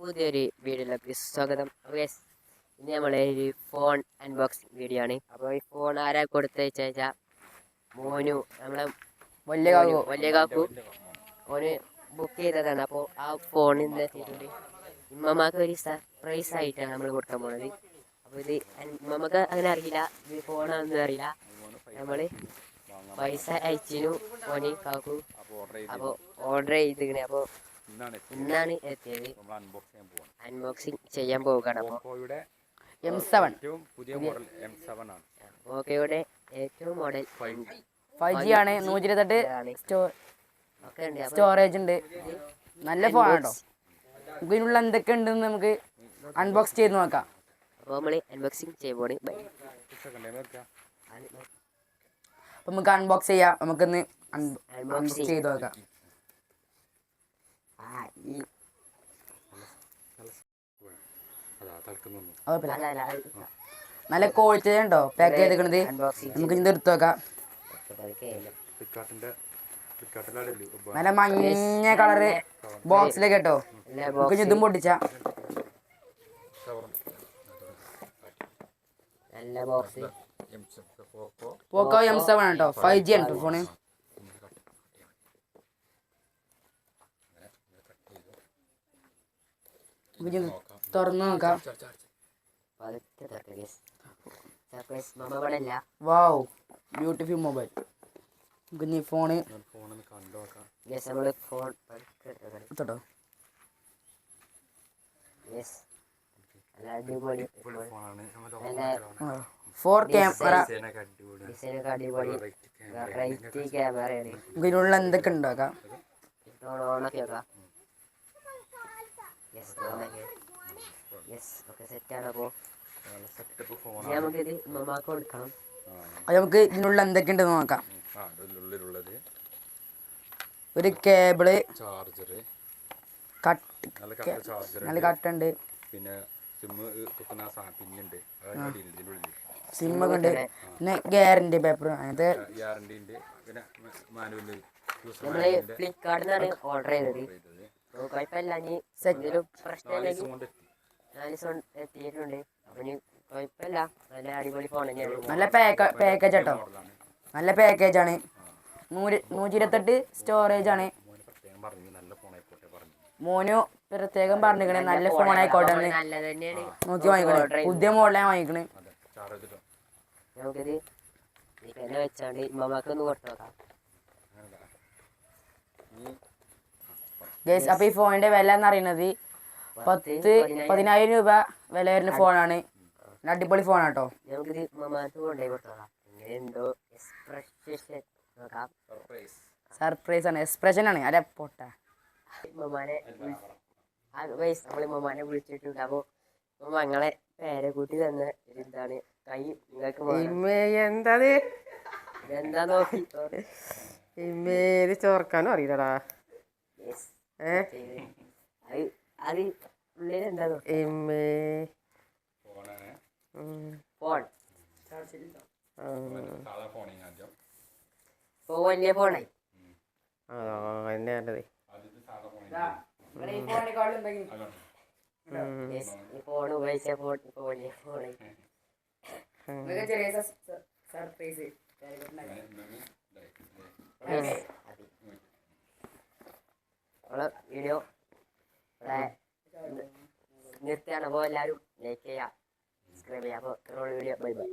പുതിയൊരു വീഡിയോയിലേക്ക് സ്വാഗതം. അപ്പോൾ ഇന്ന് നമ്മളെ ഒരു ഫോൺ അൺബോക്സിങ് വീഡിയോ ആണ്. അപ്പോൾ ഈ ഫോൺ ആരാ കൊടുത്തയച്ച വെച്ചാൽ മോനു നമ്മളെ വലിയ കാക്കു. വലിയ കാക്കു. ഓന് ബുക്ക് ചെയ്തതാണ്. അപ്പോൾ ആ ഫോൺ ഇന്ന് എത്തിയിട്ടുണ്ട്. ഇമ്മമാക്ക് ഒരു സർപ്രൈസ് ആയിട്ടാണ് നമ്മൾ കൊടുക്കാൻ പോണത്. അപ്പോൾ ഇത് ഇമ്മമ്മക്ക് അങ്ങനെ അറിയില്ല. ഇത് ഫോണാണെന്ന് അറിയില്ല. നമ്മൾ പൈസ അയച്ചിനു ഓന് കാക്കു. അപ്പോൾ ഓർഡർ ചെയ്തിരിക്കണേ. അപ്പോൾ ഇന്നാണ് എത്തിയത്. അൺബോക്സിംഗ് നമ്മൾ അൺബോക്സ് ചെയ്യാൻ പോവാണ്. അൺബോക്സിങ് ചെയ്യാൻ പോവുകയാണ് ഓപ്പോയുടെ എം സെവൻ ഏറ്റവും പുതിയ മോഡൽ എം സെവൻ ആണ്. ഓക്കെയുടെ ഏറ്റവും മോഡൽ ഫൈവ് ജി ആണ് നൂറ്റി ഇരുപത്തെട്ട് സ്റ്റോറേജ് ഉണ്ട്. നല്ല ഫോൺ ആണോ? ഇതിനുള്ള എന്തൊക്കെ ഉണ്ടെന്ന് നമുക്ക് അൺബോക്സ് ചെയ്ത് നോക്കാം. അപ്പോൾ നമ്മൾ അൺബോക്സിങ് അപ്പം നമുക്ക് അൺബോക്സ് ചെയ്യാം. നമുക്കൊന്ന് അൺബോക്സ് ചെയ്ത് നോക്കാം ആ ഈ അതാ തളക്കുന്നു കുഴപ്പമില്ല അല്ല അല്ല അത് നല്ല ക്വാളിറ്റി ഉണ്ടോ? പാക്ക് ചെയ്തേക്കണത് നമുക്ക് ഇത് എടുത്തു നോക്കാം. നല്ല മഞ്ഞ കളറ് ബോക്സിലേക്ക് കേട്ടോ. നമുക്ക് ഇതും പൊട്ടിച്ച. നല്ല box M Poco Poco M seven കേട്ടോ. ഫൈവ് ജി ആണ് ഫോണ് നമുക്ക് ഇത് തുറന്ന് നോക്കാം. വാവ് ബ്യൂട്ടിഫുൾ മൊബൈൽ നമുക്ക് ഇനി ഫോണ് ഫോർ ക്യാമറ നമുക്ക് ഇതിനുള്ള എന്തൊക്കെ ഉണ്ടാക്കാം ഫോൺ ഓണാക്കി വെക്കാം. യെസ് ഒക്കെ സെറ്റാണ് അപ്പോൾ നമുക്കിത് മമ്മാക്ക് കൊടുക്കണം. അത് നമുക്ക് ഇതിനുള്ള എന്തൊക്കെ ഉണ്ടെന്ന് നോക്കാം. ആ അതിനുള്ളിലുള്ളത്. ഒരു കേബിൾ ചാർജർ കട്ട് നല്ല കട്ട ചാർജർ നല്ല കട്ടുണ്ട് പിന്നെ സിമ്മ് സാധനം പിന്നുണ്ട്. സിമ്മൊക്കെ ഉണ്ട് പിന്നെ ഗ്യാരണ്ടി പേപ്പർ അങ്ങനത്തെ ഗ്യാരണ്ടി ഉണ്ട്. പിന്നെ മാനുവൽ ഫ്ലിപ്കാർട്ടിൽ നിന്നാണ് ഓർഡർ ചെയ്തത്. കുഴപ്പമില്ല. ഇനി എന്തെങ്കിലും പ്രശ്നമില്ലെങ്കിൽ കൊണ്ട് എത്തി നാല് ദിവസം എത്തിയിട്ടുണ്ട്. അപ്പം ഇനി കുഴപ്പമില്ല. നല്ല അടിപൊളി ഫോൺ തന്നെയാണ്. നല്ല പാക്ക പാക്കേജ് കേട്ടോ നല്ല പാക്കേജ് ആണ്. നൂറ് നൂറ്റി ഇരുപത്തെട്ട് സ്റ്റോറേജ് ആണ് മോന് പ്രത്യേകം പറഞ്ഞിരിക്കണേ നല്ല ഫോൺ ആയിക്കോട്ടെ നോക്കി വാങ്ങിക്കണേ. പുതിയ മോഡലാണ് വാങ്ങിക്കണേ. നമുക്കിത് വെച്ചാണ്ട് മമ്മക്ക് ഒന്ന് കൊടുത്തു നോക്കാം. ഗേസ് അപ്പോൾ ഈ ഫോണിന്റെ വില എന്ന് പറയുന്നത് പത്ത് പതിനായിരം. രൂപ വില വരുന്ന ഫോണാണ്. അടിപൊളി ഫോണാണ് കേട്ടോ സർപ്രൈസ് സർപ്രൈസ് ആണ്. എക്സ്പ്രഷൻ ആണ്. അല്ലെ പൊട്ട. മമ്മാനെ വയസ്സ് നമ്മൾ മമ്മാനെ വിളിച്ചിട്ടുണ്ട് അപ്പോൾ മമ്മ ഞങ്ങളെ പേരെ കൂട്ടി തന്ന ഒരു ഇതാണ്. കൈ നിങ്ങൾക്ക് നോക്കി. ചോർക്കാനും അറിയില്ലടാ. വലിയ ഫോണായി. ആ എന്നെ. ഈ ഫോൺ ഉപയോഗിച്ച ഫോൺ വലിയ ഫോണായി. Surprise Yes. വീഡിയോ ഇവിടെ നിർത്തിയാണ്. അപ്പോൾ എല്ലാവരും ലൈക്ക് ചെയ്യുക സബ്സ്ക്രൈബ് ചെയ്യുക അപ്പോൾ വീഡിയോ ബൈ ബൈ